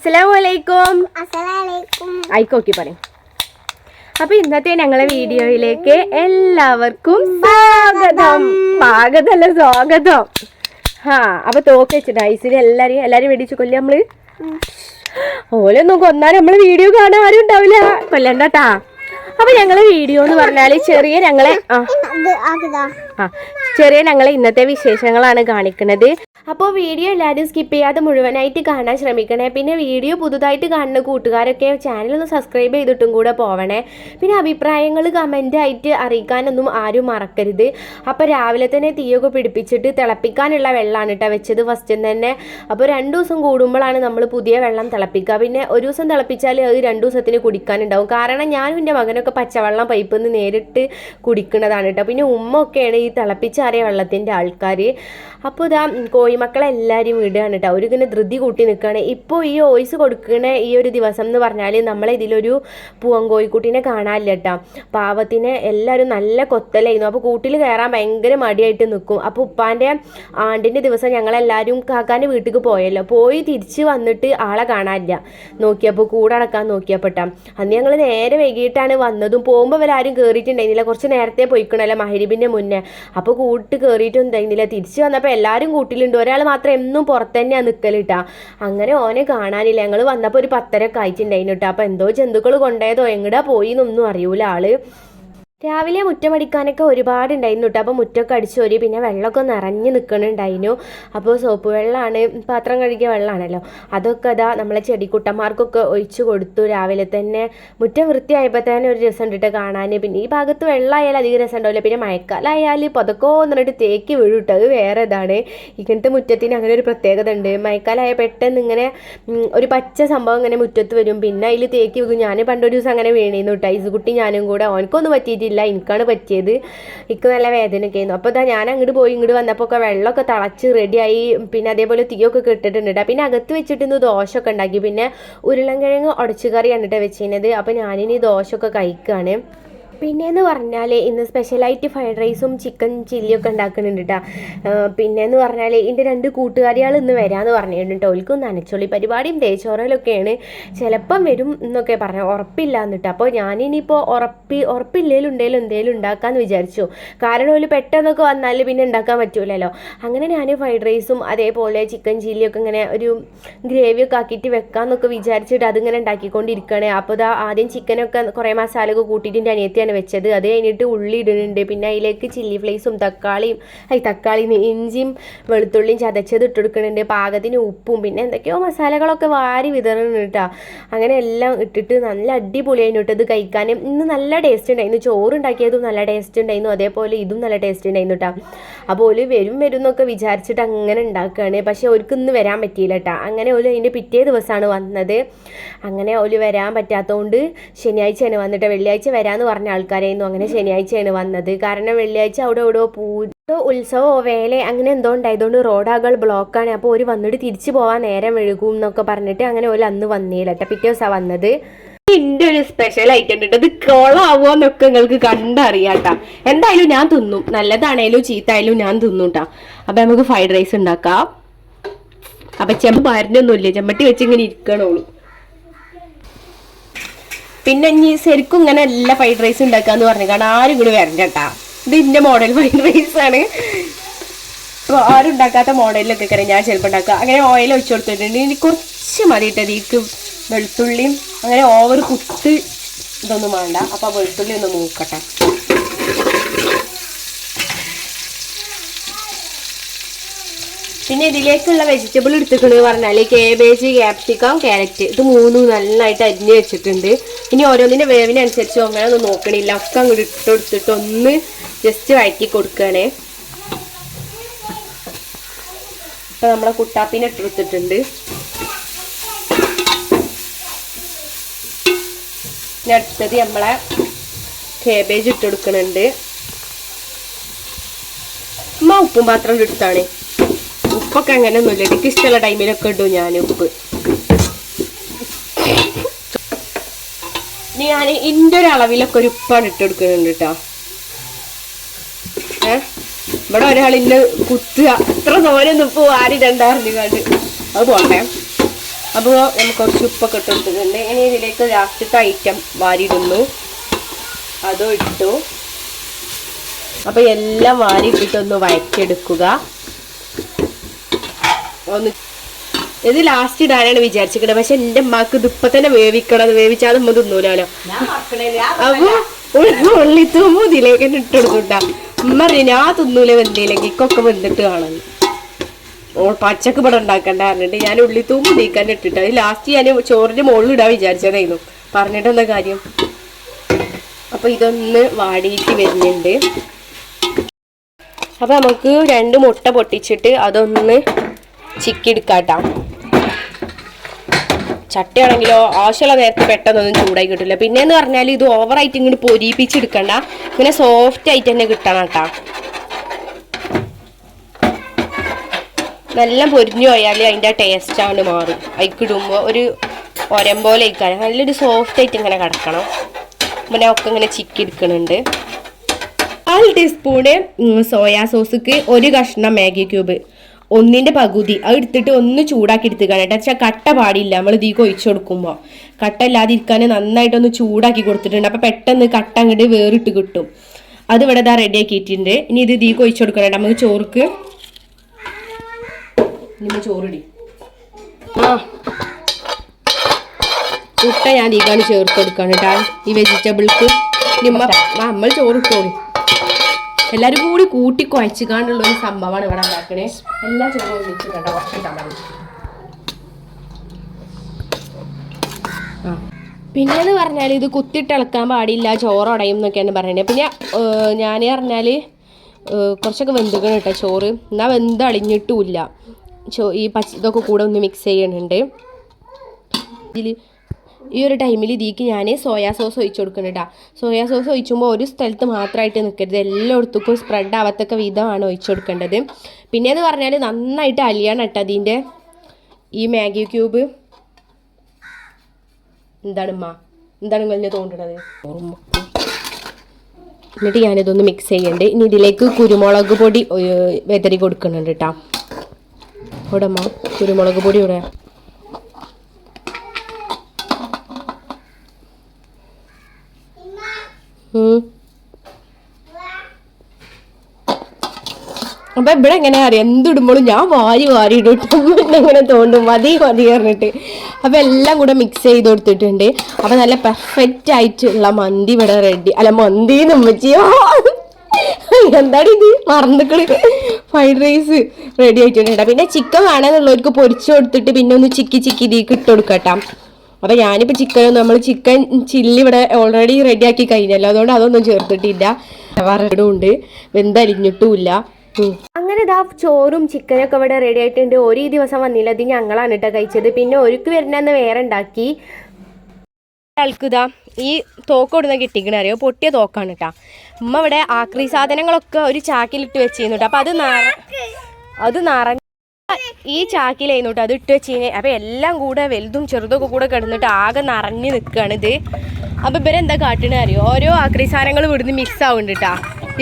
അസ്സലാമലൈക്കും. ആയിക്കോക്കി പറയും. അപ്പൊ ഇന്നത്തെ ഞങ്ങളെ വീഡിയോയിലേക്ക് എല്ലാവർക്കും സ്വാഗതം. സ്വാഗതമല്ല സ്വാഗതം. ഹാ അപ്പൊ തോക്ക് വെച്ചിട്ട് ഐസിൽ എല്ലാരെയും എല്ലാരും വെടിച്ചു കൊല്ലി നമ്മൾ. ഓലൊന്നും കൊന്നാൽ നമ്മൾ വീഡിയോ കാണാൻ ആരും ഉണ്ടാവില്ല. കൊല്ലണ്ടാട്ടാ അപ്പൊ ഞങ്ങൾ വീഡിയോ എന്ന് പറഞ്ഞാൽ ചെറിയ ഞങ്ങളെ ആ. ചെറിയ ഞങ്ങളെ ഇന്നത്തെ വിശേഷങ്ങളാണ് കാണിക്കുന്നത്. അപ്പോൾ വീഡിയോ എല്ലാവരും സ്കിപ്പ് ചെയ്യാതെ മുഴുവനായിട്ട് കാണാൻ ശ്രമിക്കണേ. പിന്നെ വീഡിയോ പുതുതായിട്ട് കാണുന്ന കൂട്ടുകാരൊക്കെ ചാനൽ ഒന്ന് സബ്സ്ക്രൈബ് ചെയ്തിട്ടും കൂടെ പോവണേ. പിന്നെ അഭിപ്രായങ്ങൾ കമന്റ് ആയിട്ട് അറിയിക്കാനൊന്നും ആരും മറക്കരുത്. അപ്പോൾ രാവിലെ തന്നെ തീയൊക്കെ പിടിപ്പിച്ചിട്ട് തിളപ്പിക്കാനുള്ള വെള്ളമാണ് കേട്ടോ വെച്ചത് ഫസ്റ്റ് തന്നെ. അപ്പോൾ രണ്ട് ദിവസം കൂടുമ്പോഴാണ് നമ്മൾ പുതിയ വെള്ളം തിളപ്പിക്കുക പിന്നെ ഒരു ദിവസം തിളപ്പിച്ചാൽ അത് രണ്ട് ദിവസത്തിന് കുടിക്കാനുണ്ടാവും. കാരണം ഞാനും എന്റെ മകനൊക്കെ പച്ചവെള്ളം പൈപ്പിൽ നിന്ന് നേരിട്ട് കുടിക്കുന്നതാണ് കേട്ടോ. പിന്നെ ഉമ്മ ഒക്കെയാണ് ഈ തിളപ്പിച്ചാറിയ വെള്ളത്തിന്റെ ആൾക്കാർ അപ്പോൾ ഇതാ കോഴിമക്കളെല്ലാവരും വിടുകയാണ് കേട്ടോ. അവരിങ്ങനെ ധൃതി കൂട്ടി നിൽക്കുകയാണ്. ഇപ്പോൾ ഈ ഓയിസ് കൊടുക്കുന്ന ഈ ഒരു ദിവസം എന്ന് പറഞ്ഞാൽ നമ്മളെ ഇതിലൊരു പൂവൻ കോഴിക്കുട്ടീനെ കാണാനില്ല കേട്ടോ. പാവത്തിനെ എല്ലാവരും നല്ല കൊത്തലായിരുന്നു. അപ്പോൾ കൂട്ടിൽ കയറാൻ ഭയങ്കര മടിയായിട്ട് നിൽക്കും അപ്പോൾ ഉപ്പാന്റെ ആണ്ടിന്റെ ദിവസം ഞങ്ങളെല്ലാവരും കാക്കാന്റെ വീട്ടിലേക്ക് പോയല്ലോ. പോയി തിരിച്ച് വന്നിട്ട് ആളെ കാണാനില്ല. നോക്കിയപ്പോൾ കൂടെ അടക്കാൻ നോക്കിയപ്പോട്ടാ അന്ന് ഞങ്ങൾ നേരെ വൈകിട്ടാണ് വന്നതും. പോകുമ്പോൾ അവരാരും കയറിയിട്ടുണ്ടായിരുന്നില്ല കുറച്ച് നേരത്തെ പോയിക്കണല്ലോ മഹരിബിന്റെ മുന്നേ. അപ്പോൾ കൂട്ട് കയറിയിട്ടുണ്ടായിരുന്നില്ല തിരിച്ചു വന്നപ്പോൾ എല്ലാവരും കൂട്ടിലുണ്ട്. ഒരാൾ മാത്രം എന്നും പുറത്ത് തന്നെയാണ് നിൽക്കലിട്ടാ അങ്ങനെ ഓനെ കാണാനില്ല. ഞങ്ങൾ വന്നപ്പോൾ ഒരു പത്തരൊക്കെ ആയിട്ടുണ്ടായിരുന്നു കേട്ടോ. അപ്പോൾ എന്തോ ജന്തുക്കൾ കൊണ്ടുപോയതോ എങ്ങടാ പോയി എന്നൊന്നും അറിയൂല ആൾ. രാവിലെ മുറ്റമടിക്കാനൊക്കെ ഒരുപാട് ഉണ്ടായിരുന്നു കേട്ടോ അപ്പോൾ മുറ്റമൊക്കെ അടിച്ചോരി പിന്നെ വെള്ളമൊക്കെ നിറഞ്ഞ് നിൽക്കണുണ്ടായിരുന്നു അപ്പോൾ സോപ്പ് വെള്ളമാണ് പാത്രം കഴുകിയ വെള്ളമാണല്ലോ. അതൊക്കെ അതാ നമ്മളെ ചെടിക്കുട്ടന്മാർക്കൊക്കെ ഒഴിച്ചു കൊടുത്തു. രാവിലെ തന്നെ മുറ്റം വൃത്തിയായപ്പോൾ തന്നെ ഒരു രസം ഉണ്ടിട്ട് കാണാൻ പിന്നെ ഈ ഭാഗത്ത് വെള്ളമായാലും അധികം രസം ഉണ്ടാവില്ല പിന്നെ മഴക്കാലമായാൽ പതൊക്കെ എന്നിട്ട് തേക്ക് വീഴും കേട്ടോ അത് വേറെ ഇതാണ്. ഇങ്ങനത്തെ മുറ്റത്തിന് അങ്ങനെ ഒരു പ്രത്യേകത ഉണ്ട്. മഴക്കാലമായ പെട്ടെന്ന് ഇങ്ങനെ ഒരു പച്ച സംഭവം ഇങ്ങനെ മുറ്റത്ത് വരും. പിന്നെ അതിൽ തേക്കി വീഴും ഞാൻ പണ്ടൊരു ദിവസം അങ്ങനെ വീണിരുന്നു കേട്ടോ ഐസുകുട്ടി ഞാനും കൂടെ. ഓനക്കൊന്നും പറ്റിയിട്ടില്ല എനിക്കാണ് പറ്റിയത്. എനിക്ക് നല്ല വേദനയൊക്കെ ആയിരുന്നു. അപ്പോൾ ഇതാ ഞാൻ അങ്ങോട്ട് പോയി ഇങ്ങോട്ട് വന്നപ്പോൾ ഒക്കെ വെള്ളമൊക്കെ തിളച്ച് റെഡിയായി പിന്നെ അതേപോലെ തീയൊക്കെ കിട്ടിയിട്ടുണ്ട് ട്ടോ. പിന്നെ അകത്ത് വെച്ചിട്ട് ഇന്ന് ദോശയൊക്കെ ഉണ്ടാക്കി. പിന്നെ ഉരുളൻകിഴങ്ങ് ഉടച്ചു കറിയാണ് കേട്ടോ വെച്ചിരുന്നത്. അപ്പോൾ ഞാനിനി ദോശയൊക്കെ കഴിക്കുകയാണ് പിന്നെയെന്ന് പറഞ്ഞാൽ ഇന്ന് സ്പെഷ്യലായിട്ട് ഫ്രൈഡ് റൈസും ചിക്കൻ ചില്ലിയൊക്കെ ഉണ്ടാക്കുന്നുണ്ട് കേട്ടോ പിന്നെയെന്ന് പറഞ്ഞാൽ എന്റെ രണ്ട് കൂട്ടുകാരികൾ ഇന്ന് വരാമെന്ന് പറഞ്ഞിട്ടുണ്ട് കേട്ടോ ഓൽക്കും നനച്ചോളി പരിപാടിയും തേച്ചോറലൊക്കെയാണ് ചിലപ്പം വരും എന്നൊക്കെ പറഞ്ഞു. ഉറപ്പില്ല എന്നിട്ട് അപ്പോൾ ഞാനിനിയിപ്പോൾ ഉറപ്പി ഉറപ്പില്ലേലും ഉണ്ടെങ്കിലും എന്തെങ്കിലും ഉണ്ടാക്കാമെന്ന് വിചാരിച്ചു. കാരണം ഒരു പെട്ടെന്നൊക്കെ വന്നാൽ പിന്നെ ഉണ്ടാക്കാൻ പറ്റൂലല്ലോ. അങ്ങനെ ഞാൻ ഫ്രൈഡ് റൈസും അതേപോലെ ചിക്കൻ ചില്ലിയൊക്കെ ഇങ്ങനെ ഒരു ഗ്രേവിയൊക്കെ ആക്കിയിട്ട് വെക്കാമെന്നൊക്കെ വിചാരിച്ചിട്ട് അതിങ്ങനെ ഉണ്ടാക്കിക്കൊണ്ടിരിക്കുകയാണ് അപ്പോൾ ഇതാ ആദ്യം ചിക്കനൊക്കെ കുറേ മസാലയൊക്കെ കൂട്ടിയിട്ട് എന്റെ അനിയത്തിയാണ് വെച്ചത്. അത് കഴിഞ്ഞിട്ട് ഉള്ളി ഇടുന്നുണ്ട് പിന്നെ അതിലേക്ക് ചില്ലി ഫ്ലേസും തക്കാളിയും ഈ തക്കാളി ഇഞ്ചിയും വെളുത്തുള്ളിയും ചതച്ചത് ഇട്ടെടുക്കുന്നുണ്ട് പാകത്തിന് ഉപ്പും പിന്നെ എന്തൊക്കെയോ മസാലകളൊക്കെ വാരി വിതറുന്നുണ്ട് അങ്ങനെ എല്ലാം ഇട്ടിട്ട് നല്ല അടിപൊളി കഴിഞ്ഞിട്ട് ഇത് കഴിക്കാൻ ഇന്ന് നല്ല ടേസ്റ്റ് ഉണ്ടായിരുന്നു. ചോറ് ഉണ്ടാക്കിയതും നല്ല ടേസ്റ്റ് ഉണ്ടായിരുന്നു. അതേപോലെ ഇതും നല്ല ടേസ്റ്റ് ഉണ്ടായിരുന്നു കേട്ടോ അപ്പോൾ ഓൽ വരും വരും എന്നൊക്കെ വിചാരിച്ചിട്ട് അങ്ങനെ ഉണ്ടാക്കുകയാണ് പക്ഷേ ഓർക്ക് ഇന്ന് വരാൻ പറ്റിയില്ല കേട്ടോ അങ്ങനെ ഓൽ അതിന്റെ പിറ്റേ ദിവസമാണ് വന്നത്. അങ്ങനെ ഓൽ വരാൻ പറ്റാത്തതുകൊണ്ട് ശനിയാഴ്ചയാണ് വന്നിട്ട് വെള്ളിയാഴ്ച വരാമെന്ന് പറഞ്ഞ ആൾക്കാരായിരുന്നു അങ്ങനെ ശനിയാഴ്ചയാണ് വന്നത്. കാരണം വെള്ളിയാഴ്ച അവിടെ എവിടെയോ പൂ എന്തോ ഉത്സവമോ വേല അങ്ങനെ എന്തോ ഉണ്ടായതുകൊണ്ട് റോഡാകൾ ബ്ലോക്കാണ് അപ്പോൾ ഒരു വന്നിട്ട് തിരിച്ചു പോകാൻ നേരം എഴുകും എന്നൊക്കെ പറഞ്ഞിട്ട് അങ്ങനെ ഒരു അന്ന് വന്നില്ല കേട്ടോ. പിറ്റേ ദിവസമാണ് വന്നത്. എന്റെ ഒരു സ്പെഷ്യൽ ഐറ്റം ഉണ്ട്. ഇത് കൊളാവോന്നൊക്കെ നിങ്ങൾക്ക് കണ്ടറിയാട്ടാ എന്തായാലും ഞാൻ തിന്നും. നല്ലതാണേലും ചീത്തായാലും ഞാൻ തിന്നും ട്ടാ അപ്പൊ നമുക്ക് ഫ്രൈഡ് റൈസ് ഉണ്ടാക്കാം. അപ്പൊ ചെമ്പ് പാരനൊന്നുമില്ല ചെമ്പട്ടി വെച്ച് ഇങ്ങനെ ഇരിക്കണോളൂ പിന്നെ ഇനി ശരിക്കും ഇങ്ങനെ എല്ലാ ഫ്രൈഡ് റൈസ് ഉണ്ടാക്കാന്ന് പറഞ്ഞു കാരണം ആരും കൂടി വരണ്ട കേട്ടാ ഇത് ഇന്റെ മോഡൽ ഫ്രൈഡ് റൈസ് ആണ്. അപ്പോൾ ആരും ഉണ്ടാക്കാത്ത മോഡലിലൊക്കെ കറി ഞാൻ ചിലപ്പോൾ ഉണ്ടാക്കുക. അങ്ങനെ ഓയിൽ ഒഴിച്ചു കൊടുത്തിട്ടുണ്ട്. ഇനി കുറച്ച് മതി ഇട്ടത് ഇതിക്ക് വെളുത്തുള്ളിയും അങ്ങനെ ഓവർ കുത്ത് ഇതൊന്നും വേണ്ട. അപ്പോൾ വെളുത്തുള്ളി ഒന്ന് നോക്കട്ടെ പിന്നെ ഇതിലേക്കുള്ള വെജിറ്റബിൾ എടുത്തിട്ടുണ്ട് പറഞ്ഞാൽ കേബേജ് ക്യാപ്സിക്കം ക്യാരറ്റ് ഇത് മൂന്നും നന്നായിട്ട് അരിഞ്ഞ് വെച്ചിട്ടുണ്ട്. ഇനി ഓരോന്നിന്റെ വേവിനനുസരിച്ച് അങ്ങനെ ഒന്നും നോക്കണില്ല. ഒക്കെ അങ്ങോട്ട് ഇട്ട് കൊടുത്തിട്ട് ഒന്ന് ജസ്റ്റ് വഴറ്റി കൊടുക്കുകയാണേ ഇപ്പൊ നമ്മളെ കുട്ടാപ്പിനെ ഇട്ടെടുത്തിട്ടുണ്ട് ഇനി അടുത്തത് നമ്മളെ കേബേജ് ഇട്ട് കൊടുക്കണുണ്ട്. അമ്മ ഉപ്പും പാത്രം എടുത്താണ്. ഉപ്പൊക്കെ അങ്ങനെ ഒന്നുമില്ല എനിക്ക് ഇഷ്ടമുള്ള ടൈമിലൊക്കെ ഇടും ഞാൻ ഉപ്പ്. ഞാൻ എന്റെ ഒരു അളവിലൊക്കെ ഒരു ഉപ്പാണ് ഇട്ടെടുക്കുന്നുണ്ട് കേട്ടോ ഏ? ഇവിടെ ഒരാൾ ഇന്ന് കുത്തുക. അത്ര തോരൊന്നും ഇപ്പോൾ ആരി രണ്ടാറിഞ്ഞു കണ്ട് അത് പോട്ടെ. അപ്പോൾ നമുക്ക് കുറച്ച് ഉപ്പൊക്കെ ഇട്ട് കൊടുത്തിട്ടുണ്ട്. ഇനി ഇതിലേക്ക് ലാസ്റ്റത്തെ ഐറ്റം വാരിയിടുന്നു. അതും ഇട്ടു. അപ്പോൾ എല്ലാം വാരിയിട്ടിട്ടൊന്ന് വഴറ്റിയെടുക്കുക. ഒന്ന് ഇത് ലാസ്റ്റ് ഇടാനാണ് വിചാരിച്ചിരിക്കണത്. പക്ഷെ എന്റെ അമ്മയ്ക്ക് ഇത് ഇപ്പൊ തന്നെ വേവിക്കണം. അത് വേവിച്ചാൽ നമ്മ തിന്നൂലോ. അപ്പൊ ഉള്ളിത്തൂമ്പ് ഇതിലേക്ക് തന്നെ ഇട്ട് കൊടുക്കട്ടാ ഉമ്മ ഞാൻ തിന്നൂല വെന്തിയിലേക്ക്. ഇക്കൊക്കെ വെന്തിട്ട് കാണുന്നു ഓ പച്ചക്ക് ഇവിടെ ഉണ്ടാക്കണ്ട പറഞ്ഞിട്ട് ഞാൻ ഉള്ളിത്തൂമ്പ് നീക്കാൻ ഇട്ടിട്ട് അത് ലാസ്റ്റ് ഞാൻ ചോറിന്റെ മുകളിൽ ഇടാൻ വിചാരിച്ചതായിരുന്നു. പറഞ്ഞിട്ട് എന്താ കാര്യം? അപ്പൊ ഇതൊന്ന് വാടിയിട്ട് വരുന്നുണ്ട്. അപ്പൊ നമുക്ക് രണ്ട് മുട്ട പൊട്ടിച്ചിട്ട് അതൊന്ന് ചിക്കിയെടുക്കാട്ടാ. ചട്ടയാണെങ്കിലോ ആവശ്യമുള്ള നേരത്തെ പെട്ടെന്നൊന്നും ചൂടായി കിട്ടില്ല പിന്നെന്ന് പറഞ്ഞാൽ ഇത് ഓവറായിട്ട് ഇങ്ങോട്ട് പൊരിപ്പിച്ചെടുക്കണ്ട. ഇങ്ങനെ സോഫ്റ്റ് ആയിട്ട് തന്നെ കിട്ടണം കേട്ടാ നല്ല പൊരിഞ്ഞു പോയാൽ അതിന്റെ ടേസ്റ്റ് ആണ് മാറും. അതിക്കിടുമ്പോൾ ഒരു ഒരം പോലെ ഇരിക്കാൻ നല്ലൊരു സോഫ്റ്റ് ആയിട്ട് ഇങ്ങനെ കിടക്കണം. പിന്നെ ഒക്കെ ഇങ്ങനെ ചിക്കി എടുക്കുന്നുണ്ട് കാൽ ടീസ്പൂണ് സോയാ സോസ്ക്ക് ഒരു കഷ്ണം മാഗി ക്യൂബ് ഒന്നിന്റെ പകുതി അത് എടുത്തിട്ട് ഒന്ന് ചൂടാക്കി എടുത്ത് കേട്ടോ വെച്ചാൽ കട്ട പാടില്ല. നമ്മൾ ഇതിക്ക് ഒഴിച്ചു കൊടുക്കുമ്പോൾ കട്ട ഇല്ലാതിരിക്കാൻ നന്നായിട്ടൊന്ന് ചൂടാക്കി കൊടുത്തിട്ടുണ്ട്. അപ്പോൾ പെട്ടെന്ന് കട്ട അങ്ങോട്ട് വേറിട്ട് കിട്ടും. അത് ഇവിടെ ഇതാ റെഡി ആക്കിയിട്ടുണ്ട്. ഇനി ഇത് ഇതിക്ക് ഒഴിച്ചു കൊടുക്കണം നമുക്ക് ചോറുക്ക് ഇനി ചോറിടി. ആ. മുട്ട ഞാൻ ഇതിക്കാണ് ചേർത്ത് കൊടുക്കാണ് കേട്ടാ. ഈ വെജിറ്റബിൾക്ക് നിമ്മ നമ്മൾ ചോറിട്ടോളി. എല്ലാരും കൂടി കൂട്ടി കുഴച്ചുകാണ്ടുള്ള ഒരു സംഭവമാണ് ഇവിടെ ഉണ്ടാക്കണേ. എല്ലാ ചോറും ഒന്നിച്ച് കണ്ട കുറച്ചിട്ടാ മതി. ആ. പിന്നെന്ന് പറഞ്ഞാൽ ഇത് കുത്തിട്ടിളക്കാൻ പാടില്ല ചോറ് ഉടയും എന്നൊക്കെയാണ് പറയുന്നത്. പിന്നെ ഞാൻ പറഞ്ഞാൽ കുറച്ചൊക്കെ വെന്തുക്കണം കേട്ടോ ചോറ്. എന്നാൽ വെന്ത് അളിഞ്ഞിട്ടുമില്ല. ചോ ഈ പച്ച ഇതൊക്കെ കൂടെ ഒന്ന് മിക്സ് ചെയ്യുന്നുണ്ട് ഇതിൽ ഈ ഒരു ടൈമിൽ ഇതിക്ക് ഞാൻ സോയാ സോസ് ഒഴിച്ചു കൊടുക്കുന്നുണ്ട് കേട്ടോ സോയാ സോസ് ഒഴിച്ചുമ്പോൾ ഒരു സ്ഥലത്ത് മാത്രമായിട്ട് നിൽക്കരുത് എല്ലായിടത്തേക്കും സ്പ്രെഡ് ആവത്തക്ക വിധമാണ് ഒഴിച്ചു കൊടുക്കേണ്ടത്. പിന്നെ എന്ന് പറഞ്ഞാൽ നന്നായിട്ട് അലിയാണ് കേട്ടോ അതിന്റെ ഈ മാഗി ക്യൂബ്. എന്താണ് ഉമ്മ എന്താണ് നിങ്ങൾ തോന്നുന്നത് എന്നിട്ട് ഞാനിതൊന്ന് മിക്സ് ചെയ്യണ്ട്. ഇനി ഇതിലേക്ക് കുരുമുളക് പൊടി വെതറി കൊടുക്കുന്നുണ്ട് കേട്ടോ ഇവിടെ അമ്മ കുരുമുളക് പൊടി ഇവിടെ അപ്പൊ ഇവിടെ എങ്ങനെ അറിയാം? എന്തിടുമ്പോഴും ഞാൻ വാരി വാരി ഇടും. എങ്ങനെ തോണ്ടും മതി മതി പറഞ്ഞിട്ട്. അപ്പൊ എല്ലാം കൂടെ മിക്സ് ചെയ്ത് കൊടുത്തിട്ടുണ്ട്. അപ്പൊ നല്ല പെർഫെക്റ്റ് ആയിട്ടുള്ള മന്തി ഇവിടെ റെഡി അല്ല മന്തി നമ്മച്ചിയോ എന്താണ് ഇത്? മറന്നുക്കൾ ഫ്രൈഡ് റൈസ് റെഡി ആയിട്ടുണ്ട് പിന്നെ ചിക്കൻ വേണമെന്നുള്ളവർക്ക് പൊരിച്ചു കൊടുത്തിട്ട് പിന്നെ ഒന്ന് ചിക്കി ചിക്കി ഇതിക്ക് ഇട്ട് അപ്പൊ ഞാനിപ്പോൾ ചിക്കൻ നമ്മൾ ചിക്കൻ ചില്ലി ഇവിടെ ഓൾറെഡി റെഡിയാക്കി കഴിഞ്ഞല്ലോ. അതുകൊണ്ട് അതൊന്നും ചേർത്തിട്ടില്ല. വറടും ഉണ്ട്. വെന്തലിഞ്ഞിട്ടുമില്ല അങ്ങനെ ഇതാ ചോറും ചിക്കനൊക്കെ ഇവിടെ റെഡി ആയിട്ടുണ്ട്. ഒരു ദിവസം വന്നില്ല. അത് ഞങ്ങളാണ് കേട്ടോ കഴിച്ചത്. പിന്നെ ഒരുക്ക് വരുന്ന വേറെ ഉണ്ടാക്കി. ആൾക്കിതാ ഈ തോക്ക് കൊടുന്ന കിട്ടിക്കണ അറിയോ? പൊട്ടിയ തോക്കാണ് കേട്ടാ. ഉമ്മ ഇവിടെ ആക്രി സാധനങ്ങളൊക്കെ ഒരു ചാക്കിലിട്ട് വെച്ചിരുന്നു കേട്ടോ. അപ്പൊ അത് നാറ അത് നിറഞ്ഞ ഈ ചാക്കിലായിരുന്നു കേട്ടോ അത് ഇട്ട് വെച്ച് കഴിഞ്ഞാൽ അപ്പൊ എല്ലാം കൂടെ വലുതും ചെറുതൊക്കെ കൂടെ കിടന്നിട്ട് ആകെ നിറഞ്ഞു നിൽക്കുകയാണ് ഇത്. അപ്പൊ ഇവരെന്താ കാട്ടണ അറിയോ? ഓരോ ആക്രി സാധനങ്ങൾ ഇവിടുന്ന് മിക്സ് ആവുന്നുണ്ട് കേട്ടോ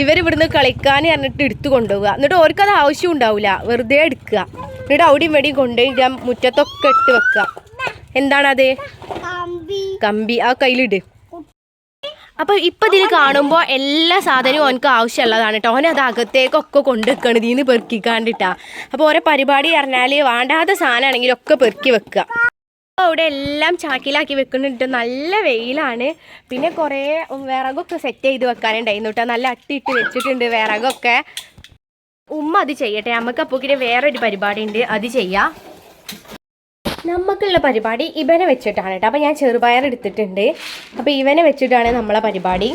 ഇവർ ഇവിടുന്ന് കളിക്കാൻ പറഞ്ഞിട്ട് എടുത്തു കൊണ്ടുപോവുക. എന്നിട്ട് അവർക്ക് അത് ആവശ്യം ഉണ്ടാവില്ല വെറുതെ എടുക്കുക. എന്നിട്ട് അവിടെയും ഇവിടെയും കൊണ്ടുപോയി ഞാൻ മുറ്റത്തൊക്കെ ഇട്ട് വെക്കുക. എന്താണത്? കമ്പി. ആ കയ്യിലിട്. അപ്പൊ ഇപ്പൊ ഇതിൽ കാണുമ്പോൾ എല്ലാ സാധനവും ഓനക്ക് ആവശ്യമുള്ളതാണ് കേട്ടോ. ഓനെ അത് അകത്തേക്കൊക്കെ കൊണ്ടുവെക്കണം ഇതിന്ന് പെറുക്കിക്കാണ്ടിട്ടാ. അപ്പൊ ഓരോ പരിപാടി പറഞ്ഞാൽ വേണ്ടാത്ത സാധനമാണെങ്കിലും ഒക്കെ പെറുക്കി വെക്കുക. അപ്പൊ അവിടെ എല്ലാം ചാക്കിലാക്കി വെക്കുന്നുണ്ട് നല്ല വെയിലാണ്. പിന്നെ കുറേ വിറകൊക്കെ സെറ്റ് ചെയ്ത് വെക്കാനുണ്ടായിരുന്നു കേട്ടോ നല്ല അട്ടിയിട്ട് വെച്ചിട്ടുണ്ട് വിറകൊക്കെ. ഉമ്മ അത് ചെയ്യട്ടെ. നമുക്ക് അപ്പോക്കിന് വേറൊരു പരിപാടി ഉണ്ട്. അത് ചെയ്യാം. നമുക്കുള്ള പരിപാടി ഇവനെ വെച്ചിട്ടാണ് കേട്ടോ അപ്പോൾ ഞാൻ ചെറുപയർ എടുത്തിട്ടുണ്ട്. അപ്പോൾ ഇവനെ വെച്ചിട്ടാണ് നമ്മളെ പരിപാടി.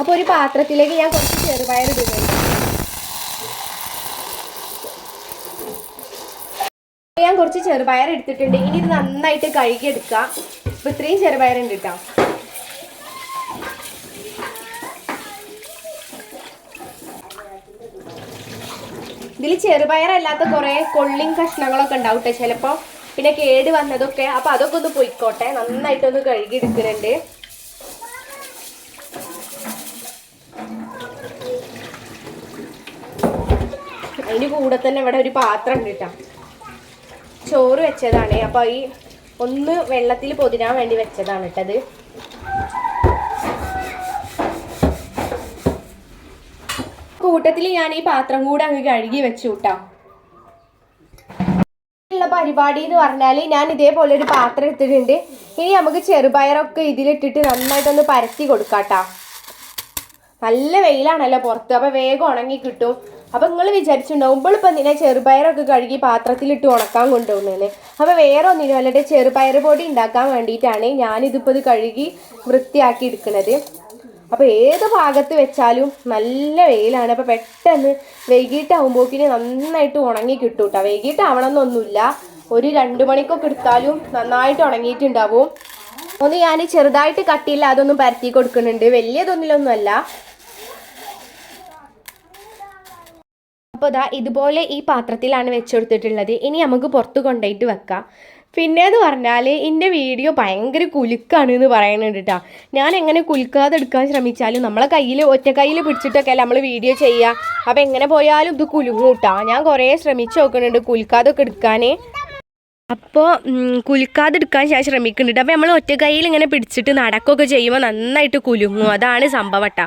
അപ്പോൾ ഒരു പാത്രത്തിലേക്ക് ഞാൻ കുറച്ച് ചെറുപയർ ഇടുന്നുണ്ട്. ഞാൻ കുറച്ച് ചെറുപയർ എടുത്തിട്ടുണ്ട്. ഇനി ഇത് നന്നായിട്ട് കഴുകിയെടുക്കാം. അപ്പോൾ ഇത്രയും ചെറുപയർ ഉണ്ട് കേട്ടോ ഇതിൽ ചെറുപയറല്ലാത്ത കുറേ കൊള്ളിങ് കഷ്ണങ്ങളൊക്കെ ഉണ്ടാവും കേട്ടോ ചിലപ്പോൾ പിന്നെ കേട് വന്നതൊക്കെ. അപ്പോൾ അതൊക്കെ ഒന്ന് പൊയ്ക്കോട്ടെ. നന്നായിട്ടൊന്ന് കഴുകി കഴുകിയെടുക്കുന്നുണ്ട്. അതിന്റെ കൂടെ തന്നെ ഇവിടെ ഒരു പാത്രം ഉണ്ട് കേട്ടോ ചോറ് വെച്ചതാണ്. അപ്പോൾ ഈ ഒന്ന് വെള്ളത്തിൽ പൊതിരാൻ വേണ്ടി വെച്ചതാണ് ഇട്ടത് കൂട്ടത്തിൽ ഞാൻ ഈ പാത്രം കൂടെ അങ്ങ് കഴുകി വെച്ചു കൂട്ടാം പരിപാടി എന്ന് പറഞ്ഞാൽ ഞാൻ ഇതേപോലെ ഒരു പാത്രം എടുത്തിട്ടുണ്ട്. ഇനി നമുക്ക് ചെറുപയറൊക്കെ ഇതിലിട്ടിട്ട് നന്നായിട്ടൊന്ന് പരത്തി കൊടുക്കാട്ടോ നല്ല വെയിലാണല്ലോ പുറത്ത് അപ്പൊ വേഗം ഉണങ്ങി കിട്ടും. അപ്പൊ നിങ്ങൾ വിചാരിച്ചിട്ടുണ്ടാവും ഇപ്പോളിപ്പോൾ നിന്നെ ചെറുപയറൊക്കെ കഴുകി പാത്രത്തിലിട്ട് ഉണക്കാൻ കൊണ്ടുപോകുന്നതിന് അപ്പൊ വേറെ ഒന്നിനും അല്ലാതെ ചെറുപയർ പൊടി ഉണ്ടാക്കാൻ വേണ്ടിയിട്ടാണ് ഞാനിതിപ്പോൾ ഇത് കഴുകി വൃത്തിയാക്കി എടുക്കുന്നത് അപ്പൊ ഏത് ഭാഗത്ത് വെച്ചാലും നല്ല വെയിലാണ്. അപ്പൊ പെട്ടെന്ന് വൈകിട്ടാവുമ്പോക്കിന് നന്നായിട്ട് ഉണങ്ങി കിട്ടും കേട്ടോ വൈകിട്ടാവണമെന്നൊന്നുമില്ല ഒരു രണ്ട് മണിക്കൊക്കെ എടുത്താലും നന്നായിട്ട് ഉണങ്ങിയിട്ടുണ്ടാവും. ഒന്ന് ഞാൻ ചെറുതായിട്ട് കട്ടിയില്ല അതൊന്നും പരത്തി കൊടുക്കുന്നുണ്ട്. വലിയതൊന്നിലൊന്നുമല്ല. അപ്പോൾ ഇതാ ഇതുപോലെ ഈ പാത്രത്തിലാണ് വെച്ചെടുത്തിട്ടുള്ളത് ഇനി നമുക്ക് പുറത്ത് കൊണ്ടുപോയിട്ട് വെക്കാം. പിന്നെ എന്ന് പറഞ്ഞാൽ എന്റെ വീഡിയോ ഭയങ്കര കുലുക്കാണ് എന്ന് പറയുന്നുണ്ട് ഞാൻ എങ്ങനെ കുലുക്കാതെ എടുക്കാൻ ശ്രമിച്ചാലും നമ്മളെ കയ്യിൽ ഒറ്റ കയ്യിൽ പിടിച്ചിട്ടൊക്കെ അല്ല നമ്മൾ വീഡിയോ ചെയ്യുക അപ്പോൾ എങ്ങനെ പോയാലും ഇത് കുലുങ്ങൂട്ടാ ഞാൻ കുറേ ശ്രമിച്ച് നോക്കുന്നുണ്ട് കുലുക്കാതൊക്കെ എടുക്കാൻ അപ്പോൾ കുലുക്കാതെ എടുക്കാൻ ഞാൻ ശ്രമിക്കുന്നുണ്ട് അപ്പോൾ നമ്മൾ ഒറ്റ കയ്യിൽ ഇങ്ങനെ പിടിച്ചിട്ട് നടക്കുകയൊക്കെ ചെയ്യുമ്പോൾ നന്നായിട്ട് കുലുങ്ങും. അതാണ് സംഭവം കേട്ടോ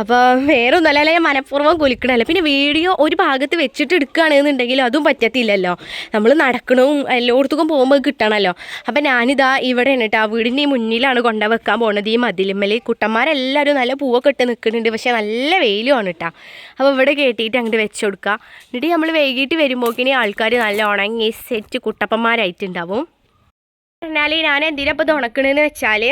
അപ്പോൾ വേറെ ഒന്നല്ല ഞാൻ മനഃപൂർവം കുലിക്കണമല്ല പിന്നെ വീഡിയോ ഒരു ഭാഗത്ത് വെച്ചിട്ട് എടുക്കുകയാണെന്നുണ്ടെങ്കിൽ അതും പറ്റത്തില്ലല്ലോ. നമ്മൾ നടക്കണവും എല്ലായിടത്തും പോകുമ്പോൾ കിട്ടണമല്ലോ. അപ്പോൾ ഞാനിതാ ഇവിടെ എന്നിട്ട് ആ വീടിന്റെ മുന്നിലാണ് കൊണ്ടുവെക്കാൻ വെക്കാൻ പോണത്. ഈ മതിലുമ്മൽ കുട്ടന്മാരെല്ലാവരും നല്ല പൂവൊക്കെ ഇട്ട് നിൽക്കുന്നുണ്ട്. പക്ഷേ നല്ല വെയിലുമാണ് കേട്ടോ. അപ്പോൾ ഇവിടെ കേട്ടിട്ട് അങ്ങോട്ട് വെച്ച് കൊടുക്കുക. എന്നിട്ട് നമ്മൾ വൈകിട്ട് വരുമ്പോഴേക്കിനി ആൾക്കാർ നല്ല ഉണങ്ങി സെറ്റ് കുട്ടപ്പന്മാരായിട്ടുണ്ടാവും. പറഞ്ഞാൽ ഞാൻ എന്തിനാ ഇപ്പോൾ തുണക്കണെന്ന് വെച്ചാൽ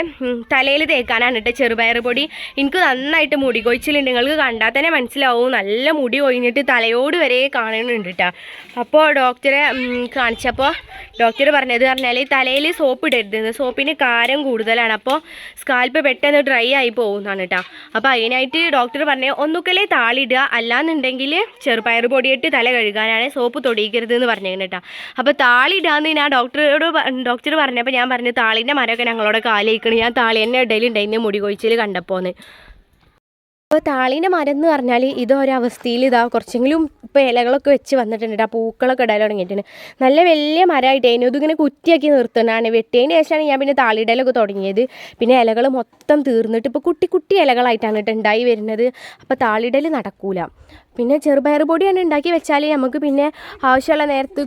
തലയിൽ തേക്കാനാണ് കേട്ടോ ചെറുപയർ പൊടി. എനിക്ക് നന്നായിട്ട് മുടി കൊഴിച്ചിലുണ്ട് നിങ്ങൾക്ക് കണ്ടാൽ തന്നെ മനസ്സിലാവും. നല്ല മുടി കൊഴിഞ്ഞിട്ട് തലയോട് വരെ കാണുന്നുണ്ട് കേട്ടോ അപ്പോൾ ഡോക്ടറെ കാണിച്ചപ്പോൾ ഡോക്ടർ പറഞ്ഞത് പറഞ്ഞാൽ തലയിൽ സോപ്പ് ഇടരുത്. സോപ്പിന് കാരം കൂടുതലാണ്. അപ്പോൾ സ്കാൽപ്പ് പെട്ടെന്ന് ഡ്രൈ ആയി പോകുന്നതാണ് കേട്ടോ അപ്പോൾ അതിനായിട്ട് ഡോക്ടർ പറഞ്ഞത് ഒന്നുക്കലേ താളിടുക അല്ലാന്നുണ്ടെങ്കിൽ ചെറുപയർ പൊടിയിട്ട് തല കഴുകാനാണ് സോപ്പ് തൊടിയിക്കരുത് എന്ന് പറഞ്ഞേക്കണം കേട്ടോ അപ്പോൾ താളിടാന്ന് ഞാൻ ഡോക്ടറോട് ഡോക്ടർ പറഞ്ഞപ്പോൾ ഞാൻ പറഞ്ഞു താളിന്റെ മരമൊക്കെ ഞങ്ങളോട് കാലിയിക്കണം. ഞാൻ താളി തന്നെ ഇടയിലുണ്ടായിരുന്നു മുടി കൊഴിച്ചിൽ കണ്ടപ്പോന്ന്. അപ്പോൾ താളീന്റെ മരം എന്ന് പറഞ്ഞാൽ ഇതൊരവസ്ഥയിൽ ഇതാ കുറച്ചെങ്കിലും ഇപ്പോൾ ഇലകളൊക്കെ വെച്ച് വന്നിട്ടുണ്ട് ആ പൂക്കളൊക്കെ ഇടാൻ തുടങ്ങിയിട്ടുണ്ട്. നല്ല വലിയ മരമായിട്ട് മരമായിട്ടായിരുന്നു ഇതിങ്ങനെ കുറ്റിയാക്കി നിർത്തുന്നതാണ്. വെട്ടിയതിന് ശേഷമാണ് ഞാൻ പിന്നെ താളിയിടലൊക്കെ തുടങ്ങിയത്. പിന്നെ ഇലകൾ മൊത്തം തീർന്നിട്ട് ഇപ്പോൾ കുട്ടി കുട്ടി ഇലകളായിട്ടാണ് കേട്ടോ ഉണ്ടായി വരുന്നത്. അപ്പോൾ താളിയിടൽ നടക്കൂല. പിന്നെ ചെറുപയർ പൊടിയാണ് ഉണ്ടാക്കി വെച്ചാൽ നമുക്ക് പിന്നെ ആവശ്യമുള്ള നേരത്ത്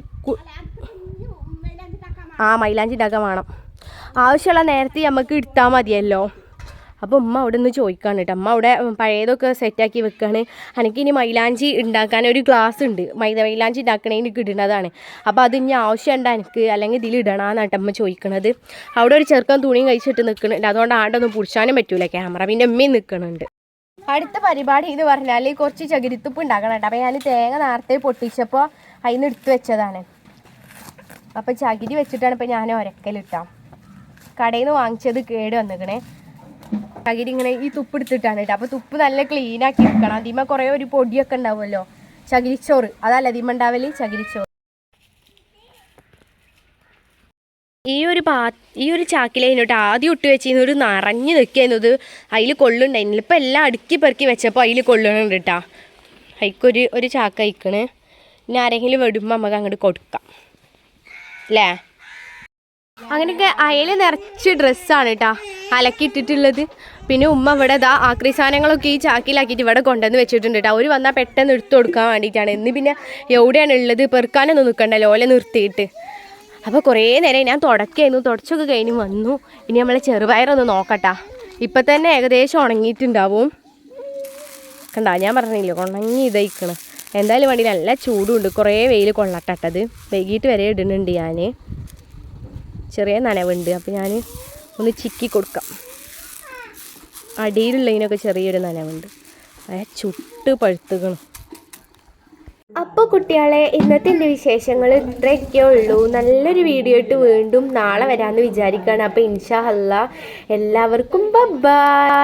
ആ മൈലാഞ്ചി ഉണ്ടാക്കാൻ വേണം. ആവശ്യമുള്ള നേരത്തെ നമുക്ക് എടുത്താൽ മതിയല്ലോ. അപ്പോൾ ഉമ്മ അവിടെ നിന്ന് ചോദിക്കാണ് കേട്ടോ. അമ്മ അവിടെ പഴയതൊക്കെ സെറ്റാക്കി വെക്കുകയാണ് എനിക്ക് ഇനി മൈലാഞ്ചി ഉണ്ടാക്കാൻ ഒരു ഗ്ലാസ് ഉണ്ട്. മൈദ മൈലാഞ്ചി ഉണ്ടാക്കണേന് ഇടുന്നതാണ്. അപ്പോൾ അത് ഇനി ആവശ്യമുണ്ട് എനിക്ക് അല്ലെങ്കിൽ ഇതിൽ ഇടണമെന്നാണ് അമ്മ ചോദിക്കണത്. അവിടെ ഒരു ചെറുക്കൻ തുണിയും കഴിച്ചിട്ട് നിൽക്കുന്നുണ്ട് അതുകൊണ്ട് ആണ്ടൊന്നും പുടിച്ചാനും പറ്റൂല. ക്യാമറ പിന്നെ അമ്മയും നിൽക്കുന്നുണ്ട് അടുത്ത പരിപാടി എന്ന് പറഞ്ഞാൽ കുറച്ച് ചകിരിത്തുപ്പ് ഉണ്ടാക്കണം കേട്ടോ. അപ്പോൾ ഞാൻ തേങ്ങ നേരത്തെ പൊട്ടിച്ചപ്പോൾ അതിൽ നിന്ന് എടുത്ത് വെച്ചതാണ്. അപ്പോൾ ചകിരി വെച്ചിട്ടാണ് ഇപ്പം ഞാൻ ഒരക്കലിട്ടാം. കടയിൽ നിന്ന് വാങ്ങിച്ചത് കേട് വന്നിക്കണേ. ചകിരി ഇങ്ങനെ ഈ തുപ്പ് എടുത്തിട്ടാണ് കേട്ടോ. അപ്പോൾ തുപ്പ് നല്ല ക്ലീൻ ആക്കി വെക്കണം അതിമ കുറേ ഒരു പൊടിയൊക്കെ ഉണ്ടാവുമല്ലോ. ചകിരിച്ചോറ്. അതല്ല അതിമ ഉണ്ടാവൽ ചകിരിച്ചോറ്. ഈ ഒരു പാ ഈ ഒരു ചാക്കിലേനോട്ട് ആദ്യം ഇട്ട് വെച്ചിരുന്ന ഒരു നിറഞ്ഞു നിൽക്കുന്നത് അതിൽ കൊള്ളുണ്ടായിരുന്നില്ല ഇപ്പം എല്ലാം അടുക്കി പെറുക്കി വെച്ചപ്പോൾ അതിൽ കൊള്ളണുണ്ട് കേട്ടോ. അതിക്കൊരു ഒരു ചാക്ക് അയക്കണ്. ഇനി ആരെങ്കിലും വിടുമ്പോൾ നമുക്ക് അങ്ങോട്ട് കൊടുക്കാം. അല്ലേ അങ്ങനെയൊക്കെ അയൽ നിറച്ച് ഡ്രസ്സാണ് കേട്ടോ അലക്കിയിട്ടിട്ടുള്ളത്. പിന്നെ ഉമ്മ ഇവിടെ ഇതാ ആക്രി സാധനങ്ങളൊക്കെ ഈ ചാക്കിലാക്കിയിട്ട് ഇവിടെ കൊണ്ടുവന്ന് വെച്ചിട്ടുണ്ട് കേട്ടോ അവർ വന്നാൽ പെട്ടെന്ന് എടുത്തു കൊടുക്കാൻ വേണ്ടിയിട്ടാണ്. ഇന്ന് പിന്നെ എവിടെയാണ് ഉള്ളത്? പെറുക്കാനൊന്നും നിൽക്കണ്ടല്ലോ. ഓലെ നിർത്തിയിട്ട്. അപ്പോൾ കുറേ നേരം ഞാൻ തുടക്കായിരുന്നു. തുടച്ചൊക്കെ കഴിഞ്ഞ് വന്നു. ഇനി നമ്മളെ ചെറുപയറൊന്ന് നോക്കട്ടാ. ഇപ്പം തന്നെ ഏകദേശം ഉണങ്ങിയിട്ടുണ്ടാവും. കണ്ടാ ഞാൻ പറഞ്ഞില്ലേ ഉണങ്ങി ഇതയിക്കണം. എന്തായാലും വണ്ടി നല്ല ചൂടുണ്ട്. കുറേ വെയിൽ കൊള്ളട്ടട്ടത്. വൈകിട്ട് വരെ ഇടുന്നുണ്ട് ഞാൻ ചെറിയ നനവുണ്ട്. അപ്പോൾ ഞാൻ ഒന്ന് ചിക്കി കൊടുക്കാം. അടിയിലുള്ളതിനൊക്കെ ചെറിയൊരു നനവുണ്ട്. അതെ ചുട്ട് പഴുത്തുകണം അപ്പോൾ കുട്ടികളെ ഇന്നത്തെ എന്റെ വിശേഷങ്ങൾ ഇത്രയൊക്കെ ഉള്ളൂ. നല്ലൊരു വീഡിയോ ആയിട്ട് വീണ്ടും നാളെ വരാമെന്ന് വിചാരിക്കുകയാണ്. അപ്പോൾ ഇൻഷാ അല്ല എല്ലാവർക്കും ബൈ